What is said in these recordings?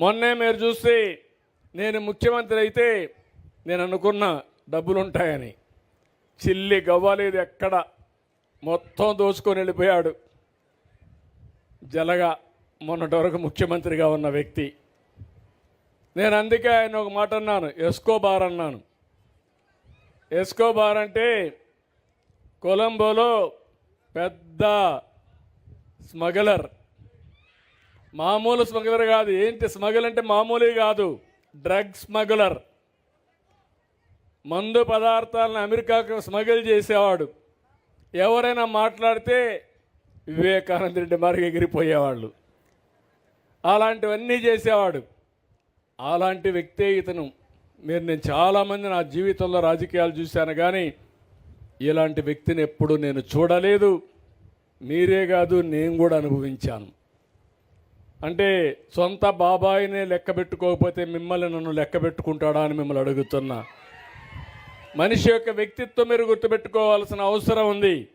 మొన్నే మీరు చూస్తే నేను ముఖ్యమంత్రి అయితే నేను అనుకున్న డబ్బులుంటాయని. చిల్లి గవ్వలేదు ఎక్కడ. మొత్తం దోచుకొని వెళ్ళిపోయాడు. జలగా మొన్నటి వరకు ముఖ్యమంత్రిగా ఉన్న వ్యక్తి. నేను అందుకే ఆయన ఒక మాట అన్నాను ఎస్కోబార్ అన్నాను. ఎస్కోబార్ అంటే కొలంబోలో పెద్ద స్మగలర్. మామూలు స్మగ్లర్ కాదు. ఏంటి స్మగుల్ అంటే మామూలు కాదు. Drug smuggler. మందు పదార్థాలను అమెరికాకు స్మగిల్ చేసేవాడు. ఎవరైనా మాట్లాడితే వివేకానంద రెడ్డి మరికి ఎగిరిపోయేవాళ్ళు. అలాంటివన్నీ చేసేవాడు. అలాంటి వ్యక్తే ఇతను. మీరు నేను చాలామంది నా జీవితంలో రాజకీయాలు చూశాను కానీ ఇలాంటి వ్యక్తిని ఎప్పుడు నేను చూడలేదు. మీరే కాదు నేను కూడా అనుభవించాను. అంటే సొంత బాబాయినే లెక్క పెట్టుకోకపోతే మిమ్మల్ని నన్ను లెక్క పెట్టుకుంటాడా అని మిమ్మల్ని అడుగుతున్నా. మనిషి యొక్క వ్యక్తిత్వం మీరు గుర్తుపెట్టుకోవాల్సిన అవసరం ఉంది.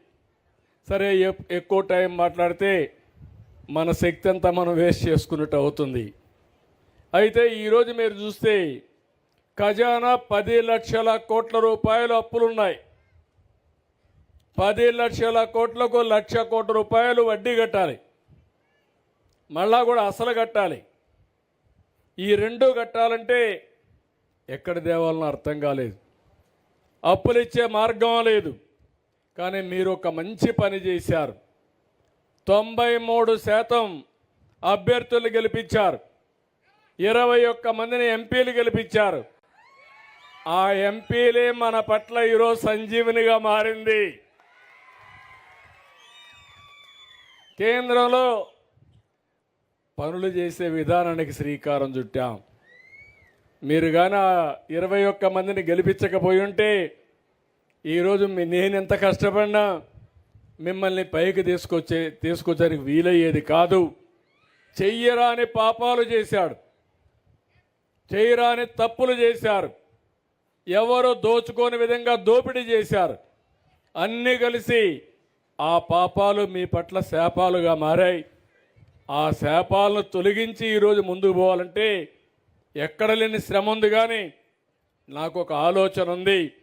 సరే ఎప్- ఎక్కువ టైం మాట్లాడితే మన శక్తి అంతా మనం వేస్ట్ చేసుకున్నట్టు అవుతుంది. అయితే ఈరోజు మీరు చూస్తే ఖజానా పది లక్షల కోట్ల రూపాయలు అప్పులున్నాయి. పది లక్షల కోట్లకు లక్ష కోట్ల రూపాయలు వడ్డీ కట్టాలి. మళ్ళా కూడా అసలు కట్టాలి. ఈ రెండు కట్టాలంటే ఎక్కడ దేవాలనో అర్థం కాలేదు. అప్పులు ఇచ్చే మార్గం లేదు. కానీ మీరు ఒక మంచి పని చేశారు. తొంభై మూడు శాతం అభ్యర్థులు గెలిపించారు. ఇరవై ఒక్క మందిని ఎంపీలు గెలిపించారు. ఆ ఎంపీలే మన పట్ల ఈరోజు సంజీవనిగా మారింది. కేంద్రంలో పనులు చేసే విధానానికి శ్రీకారం చుట్టాం. మీరు కానీ ఇరవై ఒక్క మందిని గెలిపించకపోయి ఉంటే ఈరోజు నేను ఎంత కష్టపడినా మిమ్మల్ని పైకి తీసుకొచ్చే తీసుకొచ్చడానికి వీలయ్యేది కాదు. చెయ్యరాని పాపాలు చేశాడు. చేయరాని తప్పులు చేశారు. ఎవరు దోచుకోని విధంగా దోపిడీ చేశారు. అన్నీ కలిసి ఆ పాపాలు మీ పట్ల శాపాలుగా మారాయి. ఆ శాపాలను తొలగించి ఈరోజు ముందుకు పోవాలంటే ఎక్కడ లేని శ్రమ ఉంది కానీ నాకు ఒక ఆలోచన ఉంది.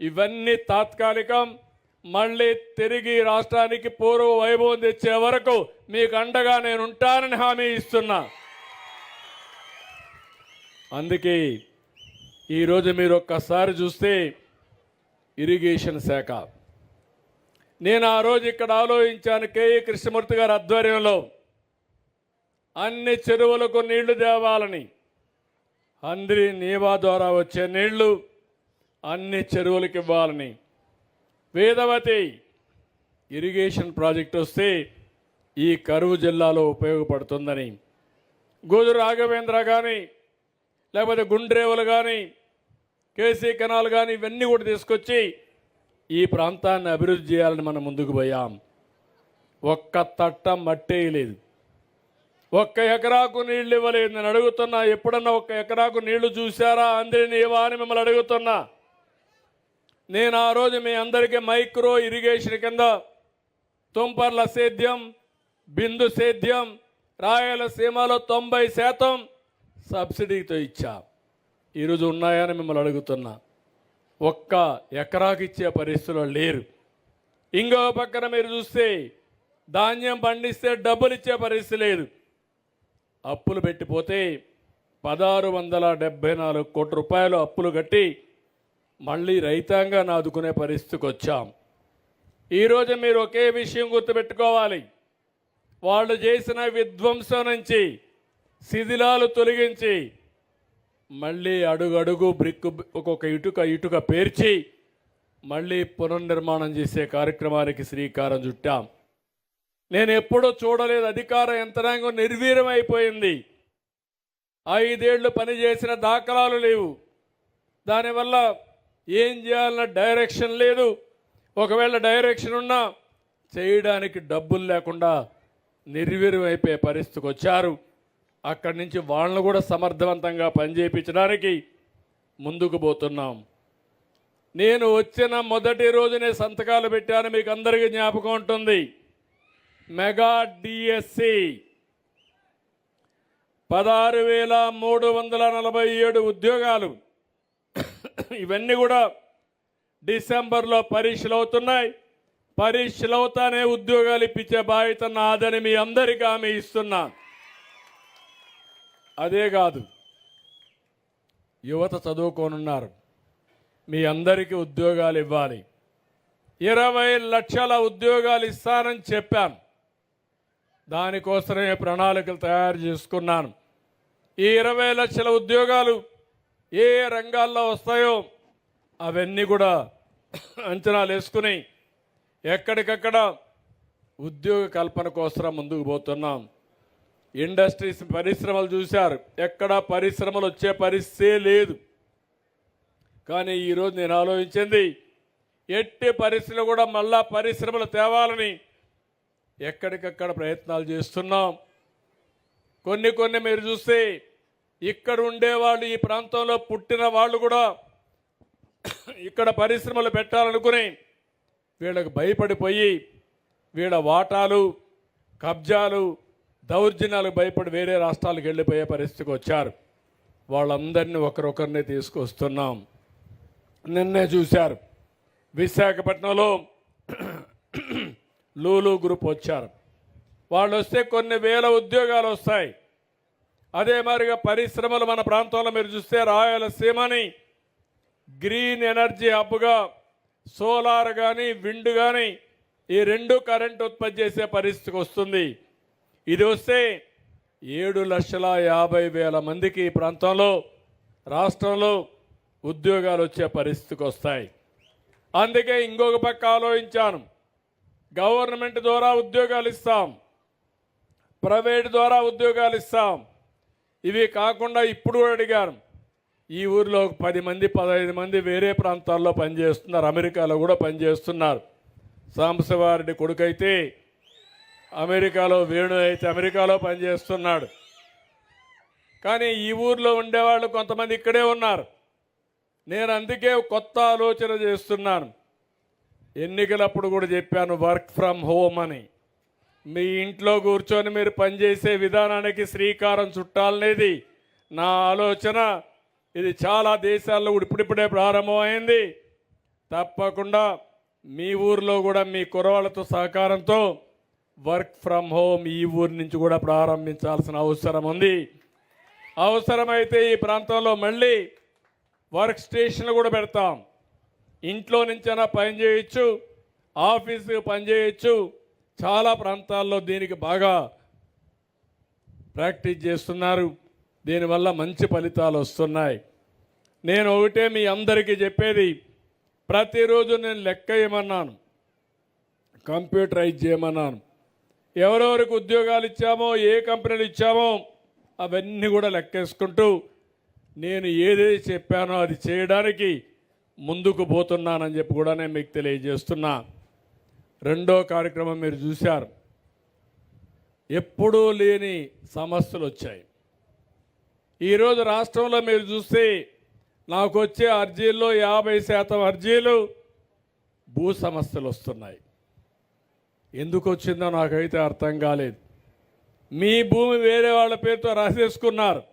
ఇవన్నీ తాత్కాలికం మళ్ళీ తిరిగి రాష్ట్రానికి పూర్వ వైభవం తెచ్చే వరకు మీకు అండగా నేను ఉంటానని హామీ ఇస్తున్నా. అందుకే ఈరోజు మీరు ఒక్కసారి చూస్తే ఇరిగేషన్ శాఖ. నేను ఆ రోజు ఇక్కడ ఆలోచించాను కేఈ కృష్ణమూర్తి గారి ఆధ్వర్యంలో. అన్ని చెరువులకు నీళ్ళు తేవాలని. అందరి నీవా ద్వారా వచ్చే నీళ్ళు అన్ని చెరువులకు ఇవ్వాలని. వేదవతి ఇరిగేషన్ ప్రాజెక్ట్ వస్తే ఈ కరువు జిల్లాలో ఉపయోగపడుతుందని. గోదు రాఘవేంద్ర కానీ లేకపోతే గుండ్రేవులు కానీ కేసీ కెనాల్ కానీ ఇవన్నీ కూడా తీసుకొచ్చి ఈ ప్రాంతాన్ని అభివృద్ధి చేయాలని మనం ముందుకు పోయాం. ఒక్క తట్ట మట్టేయలేదు ఒక్క ఎకరాకు నీళ్ళు ఇవ్వలేదు. నేను అడుగుతున్నా ఎప్పుడన్నా ఒక్క ఎకరాకు నీళ్ళు చూశారా? అందరినీ ఇవ్వా అని మిమ్మల్ని అడుగుతున్నా. నేను ఆ రోజు మీ అందరికీ మైక్రో ఇరిగేషన్ కింద తుంపర్ల సేద్యం బిందు సేద్యం రాయలసీమలో తొంభై శాతం సబ్సిడీతో ఇచ్చా. ఈరోజు ఉన్నాయని మిమ్మల్ని అడుగుతున్నా. ఒక్క ఎకరాకి ఇచ్చే పరిస్థితుల్లో లేరు. ఇంకో పక్కన మీరు చూస్తే ధాన్యం పండిస్తే డబ్బులు ఇచ్చే పరిస్థితి లేదు. అప్పులు పెట్టిపోతే పదహారు వందల డెబ్భై నాలుగు కోట్ల రూపాయలు అప్పులు కట్టి మళ్ళీ రైతాంగాన్ని ఆదుకునే పరిస్థితికి వచ్చాం. ఈరోజు మీరు ఒకే విషయం గుర్తుపెట్టుకోవాలి. వాళ్ళు చేసిన విధ్వంసం నుంచి శిథిలాలు తొలగించి మళ్ళీ అడుగడుగు బ్రిక్ ఒక్కొక్క ఇటుక ఇటుక పేర్చి మళ్ళీ పునర్నిర్మాణం చేసే కార్యక్రమానికి శ్రీకారం చుట్టాం. నేను ఎప్పుడూ చూడలేదు. అధికార యంత్రాంగం నిర్వీర్యమైపోయింది. ఐదేళ్ళు పనిచేసిన దాఖలాలు లేవు. దానివల్ల ఏం చేయాలన్న డైరెక్షన్ లేదు. ఒకవేళ డైరెక్షన్ ఉన్నా చేయడానికి డబ్బులు లేకుండా నిర్వీర్యమైపోయే పరిస్థితికి వచ్చారు. అక్కడి నుంచి వాళ్ళను కూడా సమర్థవంతంగా పనిచేయించడానికి ముందుకు పోతున్నాం. నేను వచ్చిన మొదటి రోజునే సంతకాలు పెట్టాను. మీకు అందరికీ జ్ఞాపకం ఉంటుంది. మెగా డిఎస్సి పదహారు వేల మూడు వందల నలభై ఏడు ఉద్యోగాలు ఇవన్నీ కూడా డిసెంబర్లో పరీక్షలు అవుతున్నాయి. పరీక్షలు అవుతానే ఉద్యోగాలు ఇప్పించే బాధ్యత నాదని మీ అందరికీ ఆమె ఇస్తున్నా. అదే కాదు యువత చదువుకోనున్నారు. మీ అందరికీ ఉద్యోగాలు ఇవ్వాలి. ఇరవై లక్షల ఉద్యోగాలు ఇస్తానని చెప్పాను. దానికోసమే ప్రణాళికలు తయారు చేసుకున్నాను. ఈ ఇరవై లక్షల ఉద్యోగాలు ఏ రంగాల్లో వస్తాయో అవన్నీ కూడా అంచనాలు వేసుకుని ఎక్కడికక్కడ ఉద్యోగ కల్పన కోసం ముందుకు పోతున్నాం. ఇండస్ట్రీస్ పరిశ్రమలు చూశారు. ఎక్కడ పరిశ్రమలు వచ్చే పరిస్థితే లేదు. కానీ ఈరోజు నేను ఆలోచించింది ఎట్టి పరిస్థితులు కూడా మళ్ళా పరిశ్రమలు తేవాలని ఎక్కడికక్కడ ప్రయత్నాలు చేస్తున్నాం. కొన్ని కొన్ని మీరు చూస్తే ఇక్కడ ఉండేవాళ్ళు ఈ ప్రాంతంలో పుట్టిన వాళ్ళు కూడా ఇక్కడ పరిశ్రమలు పెట్టాలనుకుని వీళ్ళకు భయపడిపోయి వీళ్ళ వాటాలు కబ్జాలు దౌర్జన్యాలకు భయపడి వేరే రాష్ట్రాలకు వెళ్ళిపోయే పరిస్థితికి వచ్చారు. వాళ్ళందరినీ ఒకరొకరిని తీసుకొస్తున్నాం. నిన్నే చూశారు. విశాఖపట్నంలో లూలు గ్రూప్ వచ్చారు. వాళ్ళు వస్తే కొన్ని వేల ఉద్యోగాలు వస్తాయి. అదే మాదిరిగా పరిశ్రమలు మన ప్రాంతంలో మీరు చూస్తే రాయలసీమని గ్రీన్ ఎనర్జీ హబ్గా సోలార్ కానీ విండ్ కానీ ఈ రెండు కరెంట్ ఉత్పత్తి చేసే పరిస్థితికి వస్తుంది. ఇది వస్తే ఏడు లక్షల యాభై వేల మందికి ఈ ప్రాంతంలో రాష్ట్రంలో ఉద్యోగాలు వచ్చే పరిస్థితికి వస్తాయి. అందుకే ఇంకొక పక్క ఆలోచించాను. గవర్నమెంట్ ద్వారా ఉద్యోగాలు ఇస్తాం. ప్రైవేట్ ద్వారా ఉద్యోగాలు ఇస్తాం. ఇవి కాకుండా ఇప్పుడు కూడా అడిగాను ఈ ఊరిలో ఒక పది మంది పదహైదు మంది వేరే ప్రాంతాల్లో పనిచేస్తున్నారు. అమెరికాలో కూడా పనిచేస్తున్నారు. సాంబశివారెడ్డి కొడుకైతే అమెరికాలో వేణు అయితే అమెరికాలో పనిచేస్తున్నాడు. కానీ ఈ ఊర్లో ఉండేవాళ్ళు కొంతమంది ఇక్కడే ఉన్నారు. నేను అందుకే కొత్త ఆలోచన చేస్తున్నాను. ఎన్నికలప్పుడు కూడా చెప్పాను వర్క్ ఫ్రమ్ హోమ్ అని. మీ ఇంట్లో కూర్చొని మీరు పనిచేసే విధానానికి శ్రీకారం చుట్టాలనేది నా ఆలోచన ఇది చాలా దేశాల్లో కూడా ఇప్పుడిప్పుడే ప్రారంభమైంది. తప్పకుండా మీ ఊర్లో కూడా మీ కురవాళ్ళతో సహకారంతో వర్క్ ఫ్రమ్ హోమ్ ఈ ఊరి నుంచి కూడా ప్రారంభించాల్సిన అవసరం ఉంది. అవసరమైతే ఈ ప్రాంతంలో మళ్ళీ వర్క్ స్టేషన్లు కూడా పెడతాం. ఇంట్లో నుంచైనా పని చేయొచ్చు ఆఫీస్కి పని చేయొచ్చు. చాలా ప్రాంతాల్లో దీనికి బాగా ప్రాక్టీస్ చేస్తున్నారు. దీనివల్ల మంచి ఫలితాలు వస్తున్నాయి. నేను ఒకటే మీ అందరికీ చెప్పేది ప్రతిరోజు నేను లెక్క వేయమన్నాను కంప్యూటరైజ్ చేయమన్నాను. ఎవరెవరికి ఉద్యోగాలు ఇచ్చామో ఏ కంపెనీలు ఇచ్చామో అవన్నీ కూడా లెక్కేసుకుంటూ నేను ఏదైతే చెప్పానో అది చేయడానికి ముందుకు పోతున్నానని చెప్పి కూడా నేను మీకు తెలియజేస్తున్నా. రెండో కార్యక్రమం మీరు చూశారు. ఎప్పుడూ లేని సమస్యలు వచ్చాయి. ఈరోజు రాష్ట్రంలో మీరు చూస్తే నాకు వచ్చే అర్జీల్లో యాభై శాతం అర్జీలు భూ సమస్యలు వస్తున్నాయి. ఎందుకు వచ్చిందో నాకైతే అర్థం కాలేదు. మీ భూమి వేరే వాళ్ళ పేరుతో రాసేసుకున్నారు.